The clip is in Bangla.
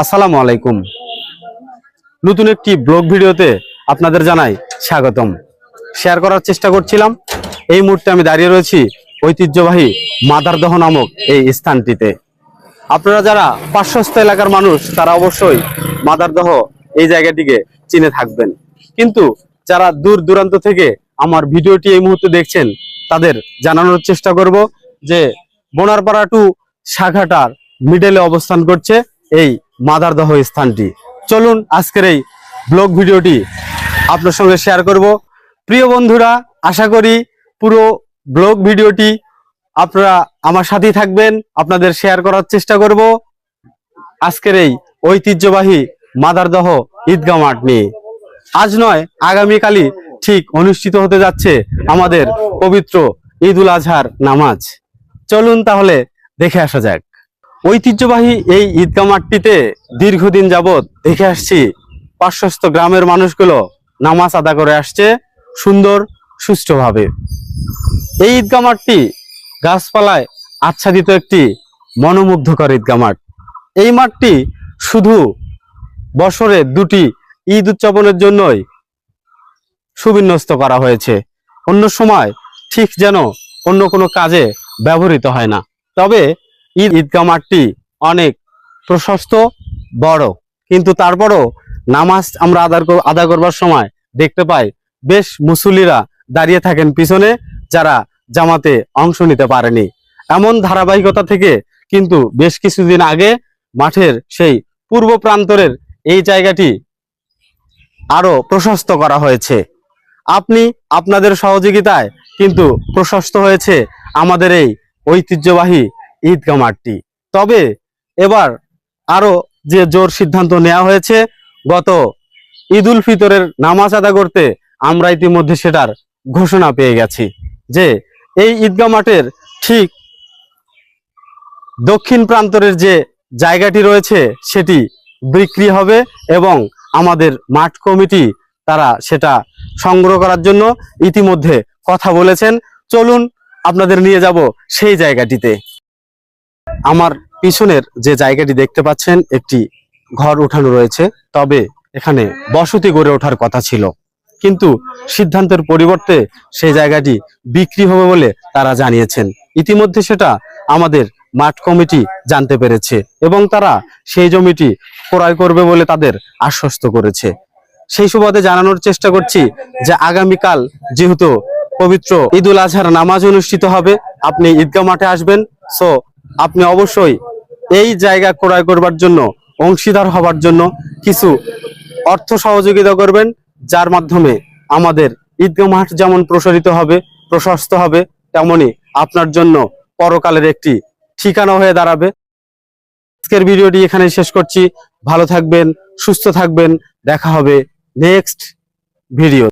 আসসালামু আলাইকুম। নতুন একটি ব্লগ ভিডিওতে আপনাদের জানাই স্বাগতম। শেয়ার করার চেষ্টা করছিলাম। এই মুহূর্তে আমি দাঁড়িয়ে রয়েছি ঐতিহ্যবাহী মাদারদহ নামক এই স্থানটিতে। আপনারা যারা পার্শ্বস্থ এলাকার মানুষ, তারা অবশ্যই মাদারদহ এই জায়গাটিকে চিনে থাকবেন। কিন্তু যারা দূর দূরান্ত থেকে আমার ভিডিওটি এই মুহূর্তে দেখছেন, তাদের জানানোর চেষ্টা করব যে, বোনারপাড়া টু শাখাটার মিডলে অবস্থান করছে। এই মাদারদহ স্থানটি। চলুন আজকের এই ব্লগ ভিডিওটি আপনার সঙ্গে শেয়ার করব। প্রিয় বন্ধুরা, আশা করি পুরো ব্লগ ভিডিওটি আপনারা আমার সাথেই থাকবেন, আপনাদের শেয়ার করার চেষ্টা করব। আজকের এই ঐতিহ্যবাহী মাদারদহ ঈদগাহ মাঠ নিয়ে। আজ নয়, আগামীকালই ঠিক অনুষ্ঠিত হতে যাচ্ছে আমাদের পবিত্র ঈদ উল আজহার নামাজ। চলুন তাহলে দেখে আসা যাক। ঐতিহ্যবাহী এই ঈদগাহ মাঠটিতে দীর্ঘদিন যাবৎ দেখে আসছি পার্শ্বস্থ গ্রামের মানুষগুলো নামাজ আদা করে আসছে সুন্দর, সুষ্ঠুভাবে। এই ঈদগাহ মাঠটি গাছপালায় আচ্ছাদিত একটি মনোমুগ্ধকর ঈদগাহ মাঠ। এই মাঠটি শুধু বছরে দুটি ঈদ উদযাপনের জন্যই সুবিন্যস্ত করা হয়েছে। অন্য সময় ঠিক যেন অন্য কোনো কাজে ব্যবহৃত হয় না। তবে ঈদ ঈদগাহ মাঠটি অনেক প্রশস্ত, বড়। কিন্তু তারপরও নামাজ আমরা আদার আদা করবার সময় দেখতে পাই বেশ মুসল্লিরা দাঁড়িয়ে থাকেন পিছনে যারা জামাতে অংশ নিতে পারেনি। এমন ধারাবাহিকতা থেকে কিন্তু বেশ কিছুদিন আগে মাঠের সেই পূর্ব প্রান্তরের এই জায়গাটি আরও প্রশস্ত করা হয়েছে। আপনি আপনাদের সহযোগিতায় কিন্তু প্রশস্ত হয়েছে আমাদের এই ঐতিহ্যবাহী ঈদগাহ মাঠটি। তবে এবার আরও যে জোর সিদ্ধান্ত নেওয়া হয়েছে, গত ঈদ উল ফিতরের নামাজ আদা করতে আমরা ইতিমধ্যে সেটার ঘোষণা পেয়ে গেছি যে এই ঈদগাহ মাঠের ঠিক দক্ষিণ প্রান্তরের যে জায়গাটি রয়েছে, সেটি বিক্রি হবে এবং আমাদের মাঠ কমিটি তারা সেটা সংগ্রহ করার জন্য ইতিমধ্যে কথা বলেছেন। চলুন আপনাদের নিয়ে যাব সেই জায়গাটিতে। আমার পিছনের যে জায়গাটি দেখতে পাচ্ছেন, একটি ঘর উঠানো রয়েছে। তবে এখানে বসতি গড়ে ওঠার কথা ছিল। কিন্তু সিদ্ধান্তের পরিবর্তে সেই জায়গাটি বিক্রি হবে বলে তারা জানিয়েছেন। ইতিমধ্যে সেটা আমাদের মাঠ কমিটি জানতে পেরেছে এবং তারা সেই জমিটি ক্রয় করবে বলে তাদের আশ্বস্ত করেছে। সেই সুবাদে জানানোর চেষ্টা করছি যে আগামীকাল যেহেতু পবিত্র ঈদুল আজহার নামাজ অনুষ্ঠিত হবে, আপনি ঈদগাহ মাঠে আসবেন। সো আপনি অবশ্যই এই জায়গা ক্রয় করবার জন্য, অংশীদার হবার জন্য কিছু অর্থ সহযোগিতা করবেন, যার মাধ্যমে আমাদের ঈদগাহ মাঠ যেমন প্রসারিত হবে, প্রশস্ত হবে, তেমনি আপনার জন্য পরকালের একটি ঠিকানা হয়ে দাঁড়াবে। আজকের ভিডিওটি এখানে শেষ করছি। ভালো থাকবেন, সুস্থ থাকবেন। দেখা হবে নেক্সট ভিডিও